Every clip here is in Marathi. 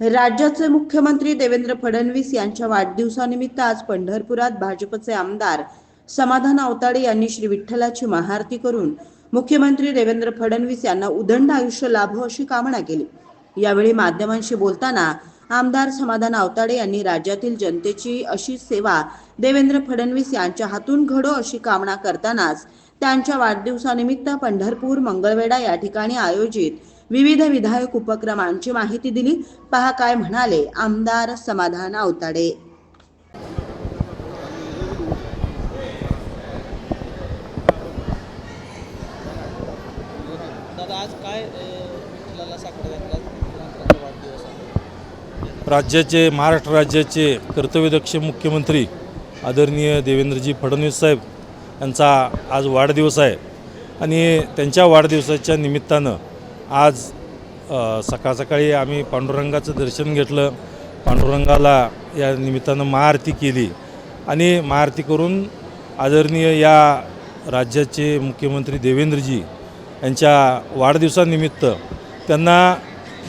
राज्याचे मुख्यमंत्री देवेंद्र फडणवीस यांच्या वाढदिवसानिमित्त आज पंढरपुरात भाजपचे आमदार समाधान आवताडे यांनी श्री विठ्ठलाची महाआरती करून मुख्यमंत्री देवेंद्र फडणवीस यांना उदंड आयुष्य लाभो अशी कामना केली. यावेळी माध्यमांशी बोलताना आमदार समाधान अवताडे यांनी राज्यातील जनतेची अशी सेवा देवेंद्र फडणवीस यांच्या हातून घडो अशी कामना करतानाच त्यांच्या वाढदिवसानिमित्त पंढरपूर मंगळवेढा या ठिकाणी आयोजित विविध विधायक उपक्रमांची माहिती दिली. पहा काय म्हणाले आमदार समाधान आवताडे राज्याचे महाराष्ट्र राज्याचे कर्तव्यदक्ष मुख्यमंत्री आदरणीय देवेंद्रजी फडणवीस साहेब यांचा आज वाढदिवस आहे. आणि त्यांच्या वाढदिवसाच्या निमित्तानं आज सकाळ सकाळी आम्ही पांडुरंगाचं दर्शन घेतलं. पांडुरंगाला या निमित्तानं महाआरती केली. आणि महाआरती करून आदरणीय या राज्याचे मुख्यमंत्री देवेंद्रजी यांच्या वाढदिवसानिमित्त त्यांना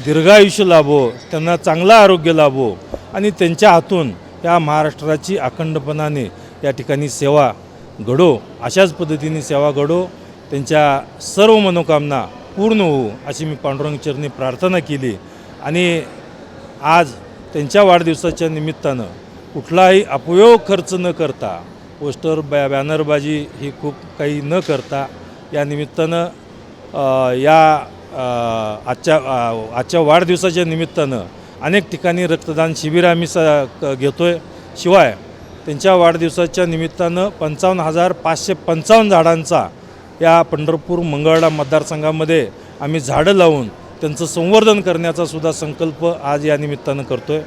दीर्घायुष्य लाभो त्यांना चांगलं आरोग्य लाभो आणि त्यांच्या हातून या महाराष्ट्राची अखंडपणाने या ठिकाणी सेवा घडो अशाच पद्धतीने सेवा घडो त्यांच्या सर्व मनोकामना पूर्ण होऊ अशी मी पांडुरंग चरणी प्रार्थना केली. आणि आज त्यांच्या वाढदिवसाच्या निमित्तानं कुठलाही अपयोग खर्च न करता पोस्टर बॅ बॅनरबाजी ही खूप काही न करता या निमित्तानं या आजच्या आजच्या वाढदिवसाच्या निमित्तानं अनेक ठिकाणी रक्तदान शिबिर आम्ही स क- घेतो आहे शिवाय त्यांच्या वाढदिवसाच्या निमित्तानं पंचावन्न हजार पाचशे पंचावन्न झाडांचा या पंढरपूर मंगळडा मतदारसंघामध्ये आम्ही झाडं लावून त्यांचं संवर्धन करण्याचा सुद्धा संकल्प आज या निमित्तानं करतो आहे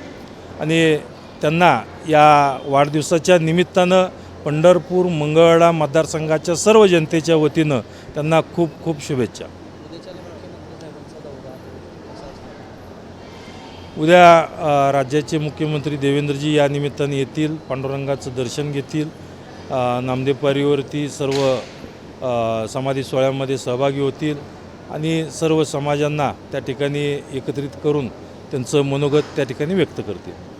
आणि त्यांना या वाढदिवसाच्या निमित्तानं पंढरपूर मंगळडा मतदारसंघाच्या सर्व जनतेच्या वतीनं त्यांना खूप खूप शुभेच्छा. उद्या राज्याचे मुख्यमंत्री देवेंद्रजी या निमित्ताने येतील पांडुरंगाचं दर्शन घेतील नामदेपारीवरती नामदेव पारीवरती सर्व समाधी सोहळ्यामध्ये सहभागी होतील आणि सर्व समाजांना त्या ठिकाणी एकत्रित करून त्यांचं मनोगत त्या ठिकाणी व्यक्त करतील.